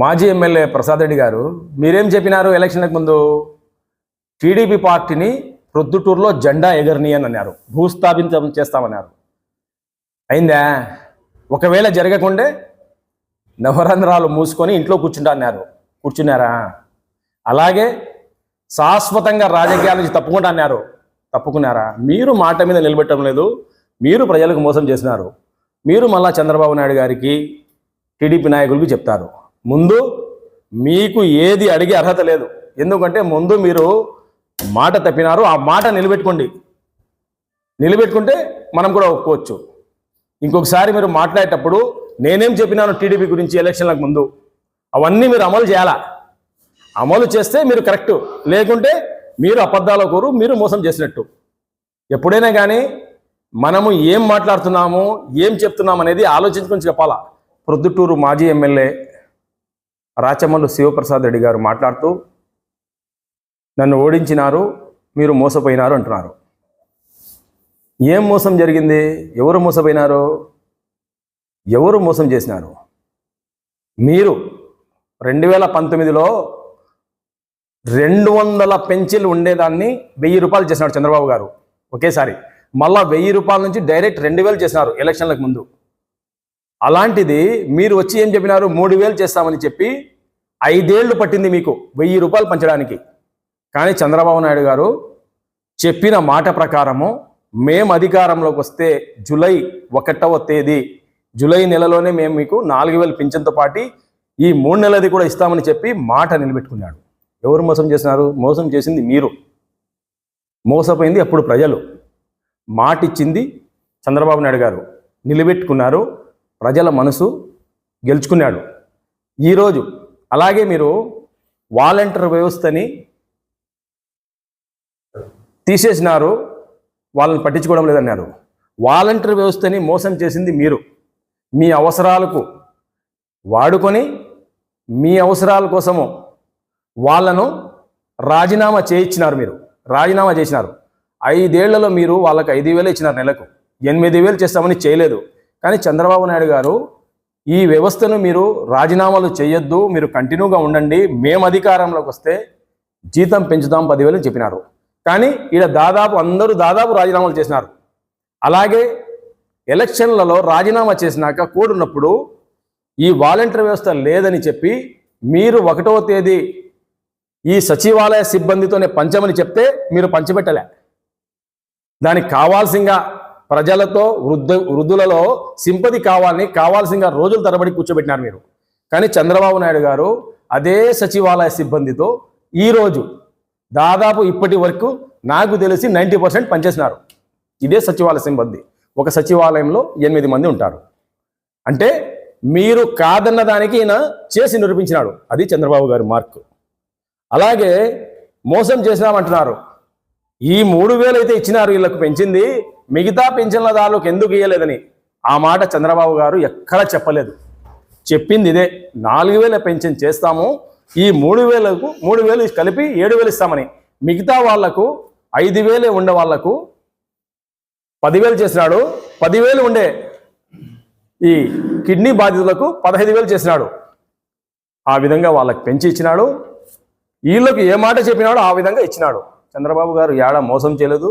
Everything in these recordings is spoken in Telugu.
మాజీ ఎమ్మెల్యే ప్రసాద్ రెడ్డి గారు మీరేం చెప్పినారు ఎలక్షన్లకు ముందు? టీడీపీ పార్టీని ప్రొద్దుటూరులో జెండా ఎగరని అని అన్నారు. భూస్థాపించం చేస్తామన్నారు. అయిందా? ఒకవేళ జరగకుండే నవరంధ్రాలు మూసుకొని ఇంట్లో కూర్చుంటా అన్నారు. కూర్చున్నారా? అలాగే శాశ్వతంగా రాజకీయాల నుంచి తప్పుకుంటా అన్నారు. తప్పుకున్నారా? మీరు మాట మీద నిలబెట్టడం లేదు. మీరు ప్రజలకు మోసం చేసినారు. మీరు మళ్ళా చంద్రబాబు నాయుడు గారికి టీడీపీ నాయకులకు చెప్తారు. ముందు మీకు ఏది అడిగే అర్హత లేదు. ఎందుకంటే ముందు మీరు మాట తప్పినారు. ఆ మాట నిలబెట్టుకోండి. నిలబెట్టుకుంటే మనం కూడా ఒప్పుకోవచ్చు. ఇంకొకసారి మీరు మాట్లాడేటప్పుడు నేనేం చెప్పినాను టీడీపీ గురించి ఎలక్షన్లకు ముందు? అవన్నీ మీరు అమలు చేయాలా? అమలు చేస్తే మీరు కరెక్ట్. లేకుంటే మీరు అబద్ధాల కోరు మీరు మోసం చేసినట్టు. ఎప్పుడైనా కానీ మనము ఏం మాట్లాడుతున్నాము ఏం చెప్తున్నాం అనేది ఆలోచించుకొని చెప్పాలా? ప్రొద్దుటూరు మాజీ ఎమ్మెల్యే రాచమల్లు శివప్రసాద్ రెడ్డి గారు మాట్లాడుతూ నన్ను ఓడించినారు మీరు మోసపోయినారు అంటున్నారు. ఏం మోసం జరిగింది? ఎవరు మోసపోయినారు? ఎవరు మోసం చేసినారు? మీరు రెండు వేల పంతొమ్మిదిలో రెండు వందల పెన్సిల్ ఉండేదాన్ని వెయ్యి రూపాయలు చేసినాడు చంద్రబాబు గారు. ఒకేసారి మళ్ళా వెయ్యి రూపాయల నుంచి డైరెక్ట్ రెండు వేలు చేసినారు ఎలక్షన్లకు ముందు. అలాంటిది మీరు వచ్చి ఏం చెప్పినారు? మూడు వేలు చేస్తామని చెప్పి ఐదేళ్ళు పట్టింది మీకు వెయ్యి రూపాయలు పంచడానికి. కానీ చంద్రబాబు నాయుడు గారు చెప్పిన మాట ప్రకారము మేము అధికారంలోకి వస్తే జూలై ఒకటవ తేదీ జూలై నెలలోనే మేము మీకు నాలుగు వేలు పింఛన్తో పాటు ఈ మూడు నెలది కూడా ఇస్తామని చెప్పి మాట నిలబెట్టుకున్నాడు. ఎవరు మోసం చేసినారు? మోసం చేసింది మీరు. మోసపోయింది అప్పుడు ప్రజలు. మాట ఇచ్చింది చంద్రబాబు నాయుడు గారు. నిలబెట్టుకున్నారు. ప్రజల మనసు గెలుచుకున్నాడు. ఈరోజు అలాగే మీరు వాలంటీర్ వ్యవస్థని తీసేసినారు వాళ్ళని పట్టించుకోవడం లేదన్నారు. వాలంటీర్ వ్యవస్థని మోసం చేసింది మీరు. మీ అవసరాలకు వాడుకొని మీ అవసరాల కోసము వాళ్ళను రాజీనామా చేయించినారు మీరు. రాజీనామా చేసినారు. ఐదేళ్ళలో మీరు వాళ్ళకి ఐదు వేలు ఇచ్చినారు నెలకు. ఎనిమిది వేలు చేస్తామని చేయలేదు. కానీ చంద్రబాబు నాయుడు గారు ఈ వ్యవస్థను మీరు రాజీనామాలు చేయొద్దు మీరు కంటిన్యూగా ఉండండి మేము అధికారంలోకి వస్తే జీతం పెంచుదాం పదివేలు చెప్పినారు. కానీ ఈడ దాదాపు అందరూ దాదాపు రాజీనామాలు చేసినారు. అలాగే ఎలక్షన్లలో రాజీనామా చేసినాక కూడున్నప్పుడు ఈ వాలంటీర్ వ్యవస్థ లేదని చెప్పి మీరు ఒకటవ తేదీ ఈ సచివాలయ సిబ్బందితోనే పంచమని చెప్తే మీరు పంచబెట్టలే దానికి కావాల్సింగా ప్రజలతో వృద్ధ వృద్ధులలో సింపతి కావాలని కావాల్సిన రోజుల తరబడి కూర్చోబెట్టినారు మీరు. కానీ చంద్రబాబు నాయుడు గారు అదే సచివాలయ సిబ్బందితో ఈరోజు దాదాపు ఇప్పటి వరకు నాకు తెలిసి నైంటీ పర్సెంట్ పనిచేసినారు. ఇదే సచివాలయ సిబ్బంది. ఒక సచివాలయంలో ఎనిమిది మంది ఉంటారు. అంటే మీరు కాదన్న దానికి ఈయన చేసి నిరూపించినాడు. అది చంద్రబాబు గారి మార్క్. అలాగే మోసం చేసినామంటున్నారు. ఈ మూడు వేలు అయితే ఇచ్చినారు వీళ్ళకు పెంచింది మిగతా పెన్షన్లదారులకు ఎందుకు ఇయ్యలేదని ఆ మాట చంద్రబాబు గారు ఎక్కడ చెప్పలేదు. చెప్పింది ఇదే నాలుగు వేల పెన్షన్ చేస్తాము ఈ మూడు వేలకు మూడు వేలు కలిపి ఏడు వేలు ఇస్తామని. మిగతా వాళ్ళకు ఐదు వేలే ఉండే వాళ్ళకు పదివేలు చేసినాడు పదివేలు ఉండే ఈ కిడ్నీ బాధితులకు పదహైదు వేలు చేసినాడు. ఆ విధంగా వాళ్ళకి పెంచి ఇచ్చినాడు వీళ్ళకి ఏ మాట చెప్పినాడో ఆ విధంగా ఇచ్చినాడు. చంద్రబాబు గారు ఏడా మోసం చేయలేదు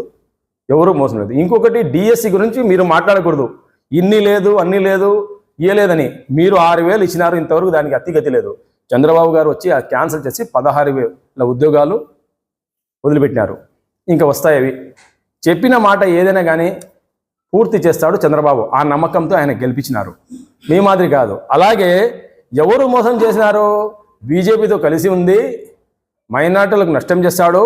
ఎవరు మోసం లేదు. ఇంకొకటి డిఎస్సి గురించి మీరు మాట్లాడకూడదు. ఇన్ని లేదు అన్ని లేదు ఇయ్యలేదని మీరు ఆరు వేలు ఇచ్చినారు ఇంతవరకు దానికి అతిగతి లేదు. చంద్రబాబు గారు వచ్చి ఆ క్యాన్సిల్ చేసి పదహారు వేల ఉద్యోగాలు వదిలిపెట్టినారు. ఇంకా వస్తాయి అవి. చెప్పిన మాట ఏదైనా కానీ పూర్తి చేస్తాడు చంద్రబాబు. ఆ నమ్మకంతో ఆయన గెలిపించినారు. మీ మాదిరి కాదు. అలాగే ఎవరు మోసం చేసినారు బీజేపీతో కలిసి ఉంది మైనార్టీలకు నష్టం చేస్తాడు.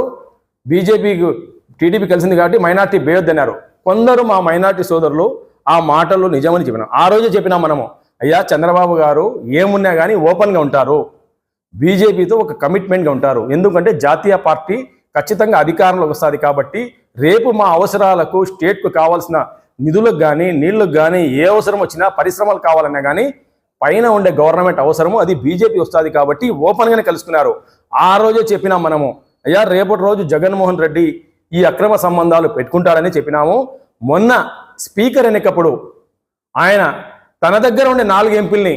బీజేపీకి టీడీపీ కలిసింది కాబట్టి మైనార్టీ బేయొద్దన్నారు. కొందరు మా మైనార్టీ సోదరులు ఆ మాటలు నిజమని చెప్పినాం ఆ రోజు చెప్పినాం మనము. అయ్యా చంద్రబాబు గారు ఏమున్నా కానీ ఓపెన్గా ఉంటారు. బీజేపీతో ఒక కమిట్మెంట్గా ఉంటారు. ఎందుకంటే జాతీయ పార్టీ ఖచ్చితంగా అధికారంలోకి వస్తుంది కాబట్టి రేపు మా అవసరాలకు స్టేట్కు కావాల్సిన నిధులకు కానీ నీళ్ళకు కానీ ఏ అవసరం వచ్చినా పరిశ్రమలు కావాలన్నా కానీ పైన ఉండే గవర్నమెంట్ అవసరము అది బీజేపీ వస్తుంది కాబట్టి ఓపెన్గానే కలుసుకున్నారు. ఆ రోజే చెప్పినాం మనము. అయ్యా రేపటి రోజు జగన్మోహన్ రెడ్డి ఈ అక్రమ సంబంధాలు పెట్టుకుంటారని చెప్పినాము. మొన్న స్పీకర్ ఎన్నికప్పుడు ఆయన తన దగ్గర ఉండే నాలుగు ఎంపీల్ని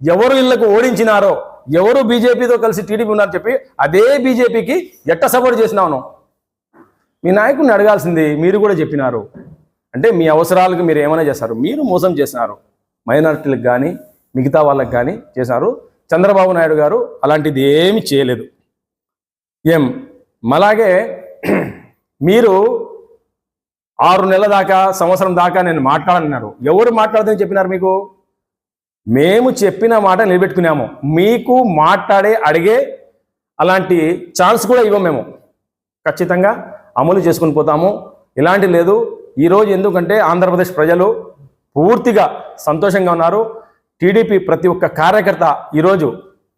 ఎవరు ఇళ్ళకు ఓడించినారో ఎవరు బీజేపీతో కలిసి టీడీపీ ఉన్నారు చెప్పి అదే బీజేపీకి ఎట్ట సపోర్ట్ చేసినాను? మీ నాయకుడిని అడగాల్సింది మీరు కూడా చెప్పినారు. అంటే మీ అవసరాలకు మీరు ఏమైనా చేస్తారు మీరు మోసం చేసినారు. మైనారిటీలకు కానీ మిగతా వాళ్ళకి కానీ చేశారు. చంద్రబాబు నాయుడు గారు అలాంటిది ఏమి చేయలేదు. ఏం? అలాగే మీరు ఆరు నెలల దాకా సంవత్సరం దాకా నేను మాట్లాడన్నారు ఎవరు మాట్లాడదని చెప్పినారు మీకు? మేము చెప్పిన మాట నిలబెట్టుకున్నాము. మీకు మాట్లాడే అడిగే అలాంటి ఛాన్స్ కూడా ఇవ్వం మేము. ఖచ్చితంగా అమలు చేసుకుని పోతాము. ఇలాంటి లేదు. ఈరోజు ఎందుకంటే ఆంధ్రప్రదేశ్ ప్రజలు పూర్తిగా సంతోషంగా ఉన్నారు. టీడీపీ ప్రతి ఒక్క కార్యకర్త ఈరోజు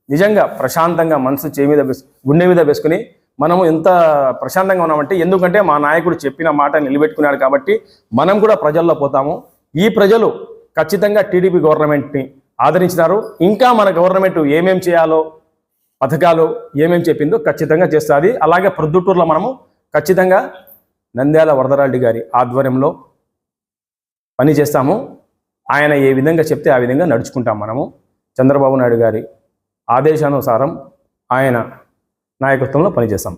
నిజంగా ప్రశాంతంగా మనసు చేయి మీద గుండె మీద వేసుకుని మనము ఎంత ప్రశాంతంగా ఉన్నామంటే ఎందుకంటే మా నాయకుడు చెప్పిన మాట నిలబెట్టుకున్నాడు కాబట్టి మనం కూడా ప్రజల్లో పోతాము. ఈ ప్రజలు ఖచ్చితంగా టీడీపీ గవర్నమెంట్ని ఆదరించినారు. ఇంకా మన గవర్నమెంట్ ఏమేం చేయాలో పథకాలు ఏమేం చెప్పిందో ఖచ్చితంగా చేస్తుంది. అలాగే ప్రొద్దుటూరులో మనము ఖచ్చితంగా నంద్యాల వరదరాల్డి గారి ఆధ్వర్యంలో పని చేస్తాము ఆయన ఏ విధంగా చెప్తే ఆ విధంగా నడుచుకుంటాం మనము. చంద్రబాబు నాయుడు గారి ఆదేశానుసారం ఆయన నాయకత్వంలో పనిచేశాం.